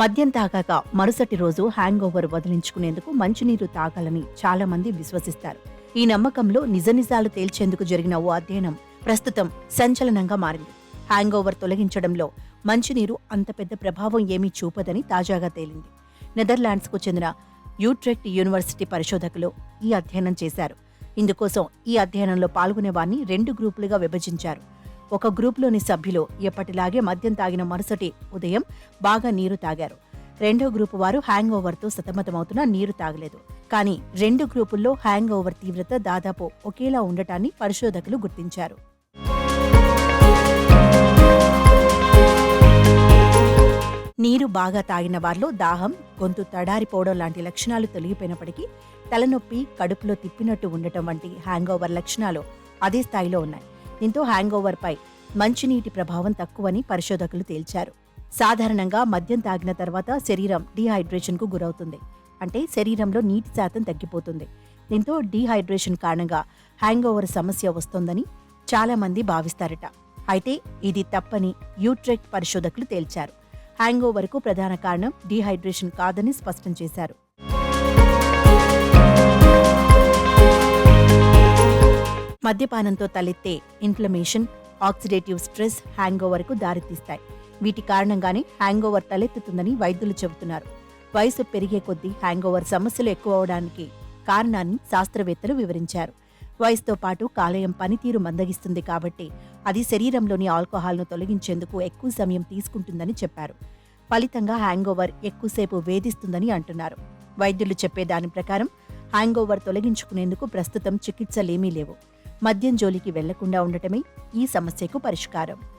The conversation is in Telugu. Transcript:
మద్యం తాగాక మరుసటి రోజు హ్యాంగ్ ఓవర్ వదిలించుకునేందుకు మంచినీరు తాగాలని చాలా మంది విశ్వసిస్తారు. ఈ నమ్మకంలో నిజ నిజాలు తేల్చేందుకు జరిగిన ఓ అధ్యయనం ప్రస్తుతం సంచలనంగా మారింది. హ్యాంగ్ ఓవర్ తొలగించడంలో మంచినీరు అంత పెద్ద ప్రభావం ఏమీ చూపదని తాజాగా తేలింది. నెదర్లాండ్స్కు చెందిన యూట్రెక్ట్ యూనివర్సిటీ పరిశోధకులు ఈ అధ్యయనం చేశారు. ఇందుకోసం ఈ అధ్యయనంలో పాల్గొనే వారిని రెండు గ్రూపులుగా విభజించారు. ఒక గ్రూపులోని సభ్యులు ఎప్పటిలాగే మద్యం తాగిన మరుసటి ఉదయం బాగా నీరు తాగారు. రెండో గ్రూపు వారు హ్యాంగ్ ఓవర్తో సతమతమవుతున్నా నీరు తాగలేదు. కానీ రెండు గ్రూపుల్లో హ్యాంగ్ ఓవర్ తీవ్రత దాదాపు ఒకేలా ఉండటాన్ని పరిశోధకులు గుర్తించారు. నీరు బాగా తాగిన వారిలో దాహం గొంతు తడారిపోవడం లాంటి లక్షణాలు తొలగిపోయినప్పటికీ తలనొప్పి కడుపులో తిప్పినట్టు ఉండటం వంటి హ్యాంగ్ ఓవర్ లక్షణాలు అదే స్థాయిలో ఉన్నాయి. దీంతో హ్యాంగ్ ఓవర్ పై మంచినీటి ప్రభావం తక్కువని పరిశోధకులు తేల్చారు. సాధారణంగా మద్యం తాగిన తర్వాత శరీరం డీహైడ్రేషన్కు గురవుతుంది. అంటే శరీరంలో నీటి శాతం తగ్గిపోతుంది. దీంతో డీహైడ్రేషన్ కారణంగా హ్యాంగ్ ఓవర్ సమస్య వస్తోందని చాలామంది భావిస్తారట. అయితే ఇది తప్పని యూట్రెక్ట్ పరిశోధకులు తేల్చారు. హ్యాంగ్ ఓవర్కు ప్రధాన కారణం డీహైడ్రేషన్ కాదని స్పష్టం చేశారు. మద్యపానంతో తలెత్తే ఇన్ఫ్లమేషన్ ఆక్సిడేటివ్ స్ట్రెస్ హ్యాంగ్ ఓవర్కు దారితీస్తాయి. వీటి కారణంగానే హ్యాంగ్ ఓవర్ తలెత్తుతుందని వైద్యులు చెబుతున్నారు. వయసు పెరిగే కొద్దీ హ్యాంగ్ ఓవర్ సమస్యలు ఎక్కువవడానికి కారణాన్ని శాస్త్రవేత్తలు వివరించారు. వయసుతో పాటు కాలేయం పనితీరు మందగిస్తుంది కాబట్టి అది శరీరంలోని ఆల్కహాల్ను తొలగించేందుకు ఎక్కువ సమయం తీసుకుంటుందని చెప్పారు. ఫలితంగా హ్యాంగోవర్ ఎక్కువసేపు వేధిస్తుందని అంటున్నారు. వైద్యులు చెప్పే దాని ప్రకారం హ్యాంగోవర్ తొలగించుకునేందుకు ప్రస్తుతం చికిత్సలేమీ లేవు. మద్యం జోలికి వెళ్ళకుండా ఉండటమే ఈ సమస్యకు పరిష్కారం.